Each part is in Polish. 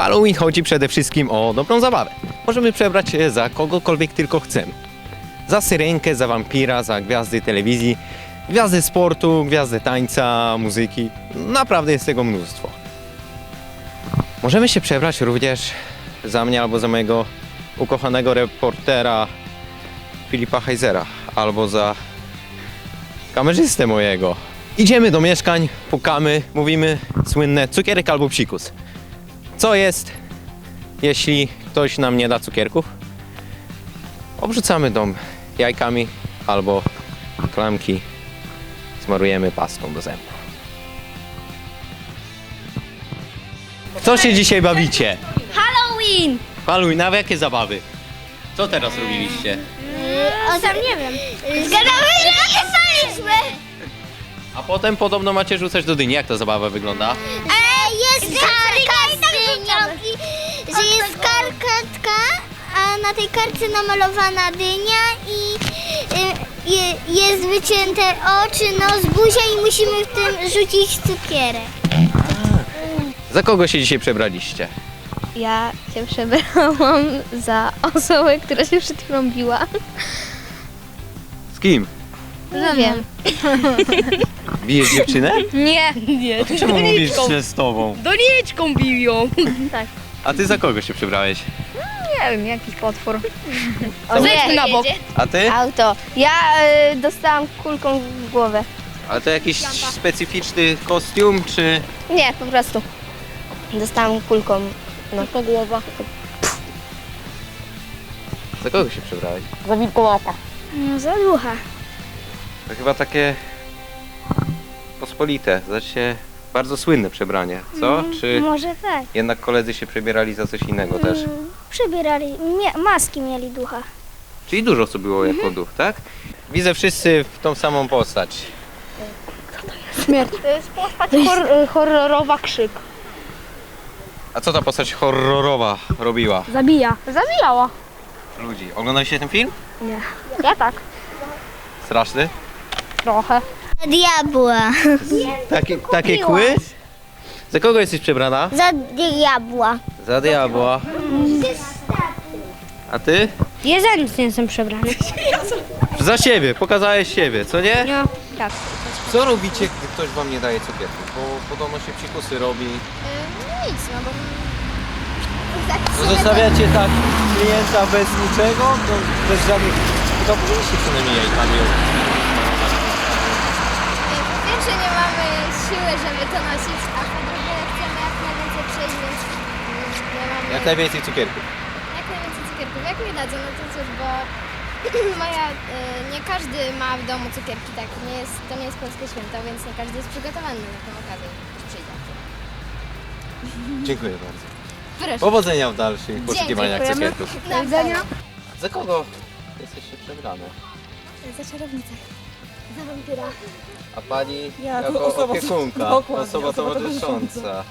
Halloween chodzi przede wszystkim o dobrą zabawę. Możemy przebrać się za kogokolwiek tylko chcemy. Za syrenkę, za wampira, za gwiazdy telewizji, gwiazdy sportu, gwiazdy tańca, muzyki. Naprawdę jest tego mnóstwo. Możemy się przebrać również za mnie albo za mojego ukochanego reportera Filipa Heizera, albo za kamerzystę mojego. Idziemy do mieszkań, pukamy, mówimy słynne cukierek albo psikus. Co jest, jeśli ktoś nam nie da cukierków? Obrzucamy dom jajkami albo klamki smarujemy pastą do zębów. Co się dzisiaj bawicie? Halloween! Halloween, a w jakie zabawy? Co teraz robiliście? O, sam nie wiem. Zgadamy się, napisaliśmy! A potem podobno macie rzucać do dyni. Jak ta zabawa wygląda? E, jest kartka, a na tej kartce namalowana dynia i y, je, jest wycięte oczy, nos, buzia i musimy w tym rzucić cukierek. Za kogo się dzisiaj przebraliście? Ja się przebrałam za osobę, która się przed chwilą biła. Z kim? Nie wiem. Bijesz dziewczynę? Nie. Nie, czemu mówisz, że z tobą? doniczką biją. A ty za kogo się przebrałeś? Nie wiem, jakiś potwór. Zejdźmy na bok. A ty? Auto. Ja y, dostałam kulką w głowę. Ale to jakiś specyficzny kostium, czy... Nie, po prostu. Dostałam kulką. No to głowa. Za kogo się przebrałeś? Za wilkołaka. No za ducha. To chyba takie pospolite, znaczy bardzo słynne przebranie, co? Czy Może tak. jednak koledzy się przebierali za coś innego też? Przebierali, nie, maski mieli ducha. Czyli dużo co było jako duch, tak? Widzę wszyscy w tą samą postać. To jest postać hor horrorowa krzyk. A co ta postać horrorowa robiła Zabija. Zabijała. ludzi? Oglądaliście ten film? Ja tak. Straszny? Trochę. Diabła. Takie, takie kły? Za kogo jesteś przebrana? Za diabła. Za diabła. A ty? Ja za nic nie jestem przebrany. Za siebie, pokazałeś siebie, co nie? No, tak. Co robicie, gdy ktoś wam nie daje cukierków? Bo podobno się psikusy robi. Nic, no bo... No zostawiacie tak klienta bez niczego, bez żadnych... To powinniście przynajmniej jajkami Po pierwsze nie mamy siły, żeby to nosić, a po drugie chcemy jak najwięcej przejść, więc nie mamy Jak najwięcej cukierków. jak najwięcej cukierków. Jak mi dadzą, no to cóż, bo moja, y, nie każdy ma w domu cukierki, tak, nie jest, to nie jest polskie święto, więc nie każdy jest przygotowany na tę okazję, że przyjdzie. Dziękuję bardzo. Proszę. Powodzenia w dalszych poszukiwaniach Dziękujemy. cukierków. Do widzenia. Za kogo jesteście przebrane? Za czarownicę. Za wampira. A pani Jako jako osoba- opiekunka, dokładnie, osoba osoba towarzysząca.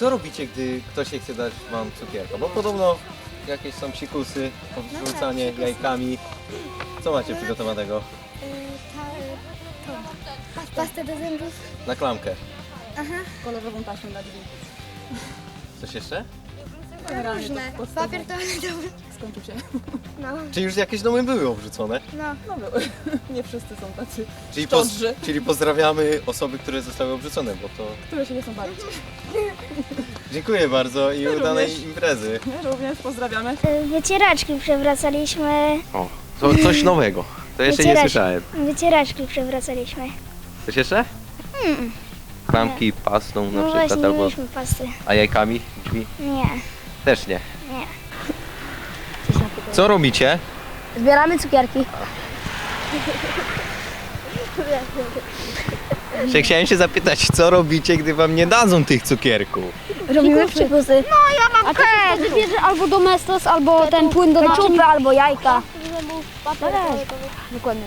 Co robicie, gdy ktoś nie chce dać wam cukierka? Bo podobno jakieś są psikusy, odrzucanie jajkami. Co macie przygotowanego? Pastę do zębów. Na klamkę. Kolorową taśmę na drzwi. Coś jeszcze? Różne. Papier toaletowy. Skończył się. Czy już jakieś domy były obrzucone? No były. Nie wszyscy są tacy, Czyli, poz, Szczodrzy. czyli pozdrawiamy osoby, które zostały obrzucone, bo to... które się nie są bawić. Dziękuję bardzo i Również. udanej imprezy. My również pozdrawiamy. Wycieraczki przewracaliśmy. O, to coś nowego. To jeszcze nie słyszałem. Wycieraczki przewracaliśmy. Coś jeszcze? Klamki pastą na No przykład właśnie, nie albo... mieliśmy pasty. A jajkami? Drzwi? Nie. Też nie. Nie. Co robicie? Zbieramy cukierki. Że chciałem się zapytać, co robicie, gdy wam nie dadzą tych cukierków? Robimy przykusy. A to wtedy bierze albo domestos, albo ten płyn do naczyń. albo jajka. Dokładnie.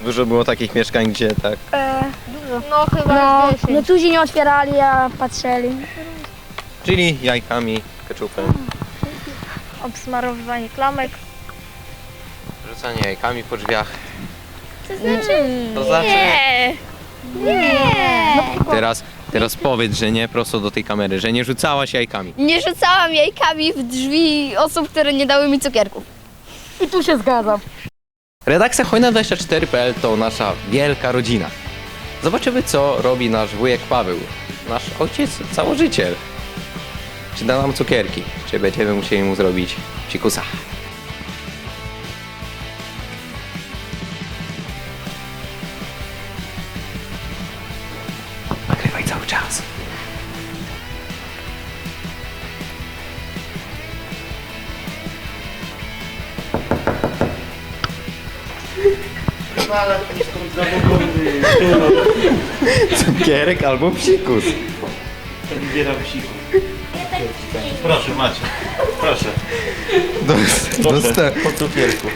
Dużo było takich mieszkań, gdzie tak... No chyba No, 10. niektórzy nie otwierali, a patrzyli. Czyli jajkami, keczupem, Obsmarowywanie klamek. rzucanie jajkami po drzwiach. To znaczy? To znaczy... Nie. Teraz Teraz powiedz, że nie prosto do tej kamery, że nie rzucałaś jajkami. Nie rzucałam jajkami w drzwi osób, które nie dały mi cukierków. I tu się zgadzam. Redakcja Hojna24.pl to nasza wielka rodzina. Zobaczymy, co robi nasz wujek Paweł, nasz ojciec, założyciel. Czy da nam cukierki, czy będziemy musieli mu zrobić psikusa. Nagrywaj cały czas. Cukierek albo psikus. Zbieram psiku. Proszę, macie. Proszę. Dosta- Po cukierku.